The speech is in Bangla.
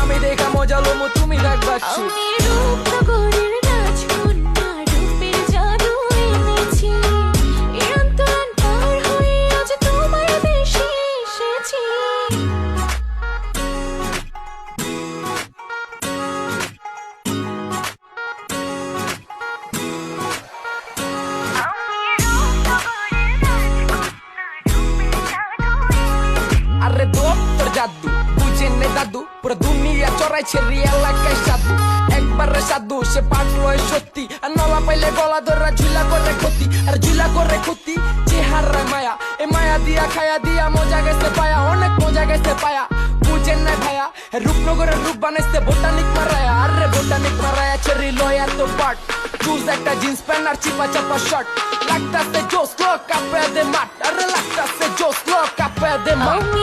আমি দেখা মজা লোমো তুমি রাখবা তোর জাদু। বুঝে নে দাদু, পুরো দুনিয়া চড়াইছে রিয়েল এলাকায় সাধু। একবারে সাধু, সে পাগল সত্যি। আর নলা পাইলে গলা ধরা ঝুলা করে ক্ষতি। আর ঝুলা করে ক্ষতি, চেহারা মায়া। এ মায়া দিয়া, খায়া দিয়া মজা গেছে পায়া, অনেক মজা গেছে পায়া। না ভায়া রূপনগরের রূপ বানাইছে বোটানিক মারায়া। আরে বোটানিক মারায়া চেরি লয়া তো পাট। একটা জিন্স প্যান্ট আর চিপা চাপা শার্ট লাগতাছে জোস লো কাপে দে মাঠ। আরে লাগতাছে জোস লো কাপে দে মাঠ।